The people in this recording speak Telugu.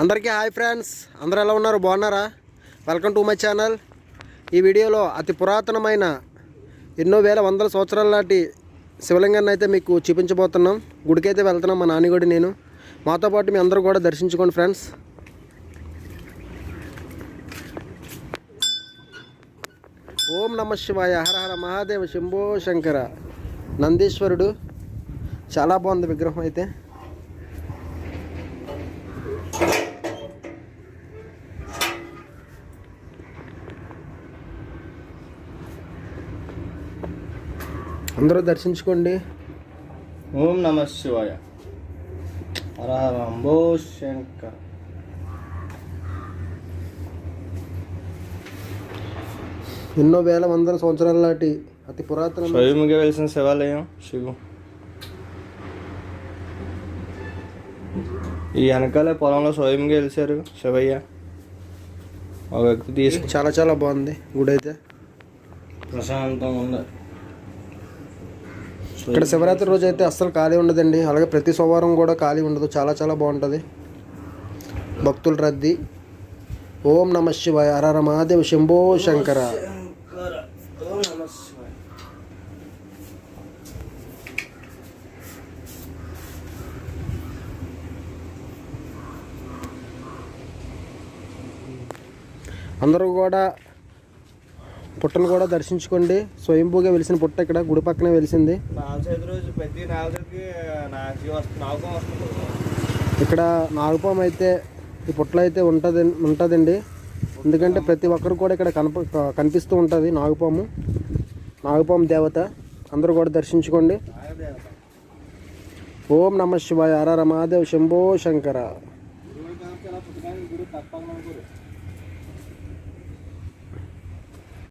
అందరికీ హాయ్ ఫ్రెండ్స్. అందరూ ఎలా ఉన్నారు? బాగున్నారా? Welcome to my channel. ఈ వీడియోలో అతి పురాతనమైన ఎన్నో వేల వందల సంవత్సరాల నాటి శివలింగాన్ని అయితే మీకు చూపించబోతున్నాం. గుడికైతే వెళ్తున్నాం మా నాన్నగుడి నేను. మాతో పాటు మీ అందరూ కూడా దర్శించుకోండి ఫ్రెండ్స్. ఓం నమ శివాయ. హర హర మహాదేవ శంభో శంకర. నందీశ్వరుడు. చాలా బాగుంది విగ్రహం అయితే. అందరూ దర్శించుకోండి. ఓం నమ శివాయ. హర హర అంబో శంకర్. ఎన్నో వేల వందల సంవత్సరాల నాటి అతి పురాతన స్వయంగా వెలిసిన శివాలయం శివు. ఈ వెనకాలే పొలంలో స్వయంగా వెలిసారు శివయ్య. ఒక వ్యక్తి తీసుకు చాలా చాలా బాగుంది గుడి అయితే ప్రశాంతంగా ఉంది. ఇక్కడ శివరాత్రి రోజు అయితే అస్సలు ఖాళీ ఉండదండి. అలాగే ప్రతి సోమవారం కూడా ఖాళీ ఉండదు. చాలా చాలా బాగుంటుంది. భక్తుల రద్దీ. ఓం నమ శివాయ. హర మహాదేవ్. శంభో శంకర. అందరూ కూడా పుట్టను కూడా దర్శించుకోండి. స్వయంభూగా వెలిసిన పుట్ట ఇక్కడ గుడి పక్కనే వెలిసింది. ఇక్కడ నాగపాము అయితే ఈ పుట్టలో అయితే ఉంటుంది ఉంటుందండి. ఎందుకంటే ప్రతి ఒక్కరు కూడా ఇక్కడ కనప కనిపిస్తూ ఉంటుంది నాగపాము. నాగపాము దేవత. అందరూ కూడా దర్శించుకోండి. ఓం నమ శివాయ. హర రమాదేవ్ మహాదేవ్. శంభో శంకర.